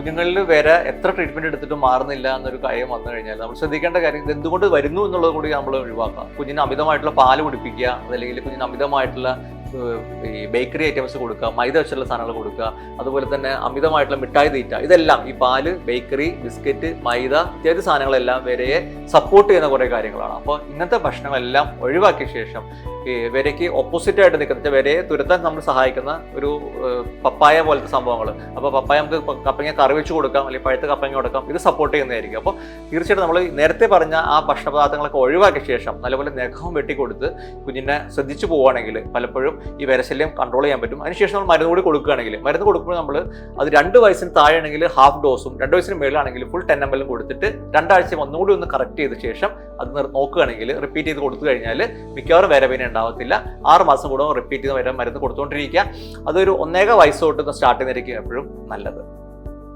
കുഞ്ഞുങ്ങളിൽ വരെ എത്ര ട്രീറ്റ്മെന്റ് എടുത്തിട്ടും മാറുന്നില്ല എന്നൊരു കാര്യം വന്നു കഴിഞ്ഞാൽ നമ്മൾ ശ്രദ്ധിക്കേണ്ട കാര്യം ഇത് എന്തുകൊണ്ട് വരുന്നു എന്നുള്ളത് കൂടി നമ്മൾ ഒഴിവാക്കാം. കുഞ്ഞിന് അമിതമായിട്ടുള്ള പാൽ കുടിപ്പിക്കുക അതല്ലെങ്കിൽ കുഞ്ഞിന് അമിതമായിട്ടുള്ള ഈ ബേക്കറി ഐറ്റംസ് കൊടുക്കുക മൈദ വെച്ചുള്ള സാധനങ്ങൾ കൊടുക്കുക അതുപോലെ തന്നെ അമിതമായിട്ടുള്ള മിഠായി തീറ്റ ഇതെല്ലാം ഈ പാൽ ബേക്കറി ബിസ്ക്കറ്റ് മൈദ ഇത്യാദി സാധനങ്ങളെല്ലാം വരെ സപ്പോർട്ട് ചെയ്യുന്ന കുറേ കാര്യങ്ങളാണ്. അപ്പോൾ ഇങ്ങനത്തെ ഭക്ഷണമെല്ലാം ഒഴിവാക്കിയ ശേഷം വരയ്ക്ക് ഓപ്പോസിറ്റ് ആയിട്ട് നിൽക്കുന്ന വരയെ തുരത്താൻ നമ്മൾ സഹായിക്കുന്ന ഒരു പപ്പായ പോലത്തെ സംഭവങ്ങൾ. അപ്പോൾ പപ്പായ നമുക്ക് കപ്പങ്ങ കറി വെച്ച് കൊടുക്കാം അല്ലെങ്കിൽ പഴുത്ത കപ്പങ്ങ കൊടുക്കാം ഇത് സപ്പോർട്ട് ചെയ്യുന്നതായിരിക്കും. അപ്പോൾ തീർച്ചയായിട്ടും നമ്മൾ നേരത്തെ പറഞ്ഞ ആ ഭക്ഷണപദാർത്ഥങ്ങളൊക്കെ ഒഴിവാക്കിയ ശേഷം നല്ലപോലെ നഖവും വെട്ടിക്കൊടുത്ത് കുഞ്ഞിനെ ശ്രദ്ധിച്ചു പോവുകയാണെങ്കിൽ പലപ്പോഴും ഈ വിരശല്യം കൺട്രോൾ ചെയ്യാൻ പറ്റും. അതിനുശേഷം നമ്മൾ മരുന്ന് കൂടി കൊടുക്കുകയാണെങ്കിൽ മരുന്ന് കൊടുക്കുമ്പോൾ നമ്മൾ അത് രണ്ട് വയസ്സിന് താഴെയാണെങ്കിൽ ഹാഫ് ഡോസും രണ്ട് വയസ്സിന് മേളിലാണെങ്കിൽ ഫുൾ ടെൻ എം എല്ലും കൊടുത്തിട്ട് രണ്ടാഴ്ച ഒന്നുകൂടി ഒന്ന് കറക്റ്റ് ചെയ്ത ശേഷം അത് നോക്കുകയാണെങ്കിൽ റിപ്പീറ്റ് ചെയ്ത് കൊടുത്തു കഴിഞ്ഞാൽ മിക്കവാറും വരവിനെ ഉണ്ടാവത്തില്ല. ആറ് മാസം കൂടുമ്പോൾ റിപ്പീറ്റ് ചെയ്ത് മരുന്ന് കൊടുത്തുകൊണ്ടിരിക്കുക അതൊരു ഒന്നേക വയസ്സ് തൊട്ട് സ്റ്റാർട്ട് ചെയ്തിരിക്കും എപ്പോഴും നല്ലത്.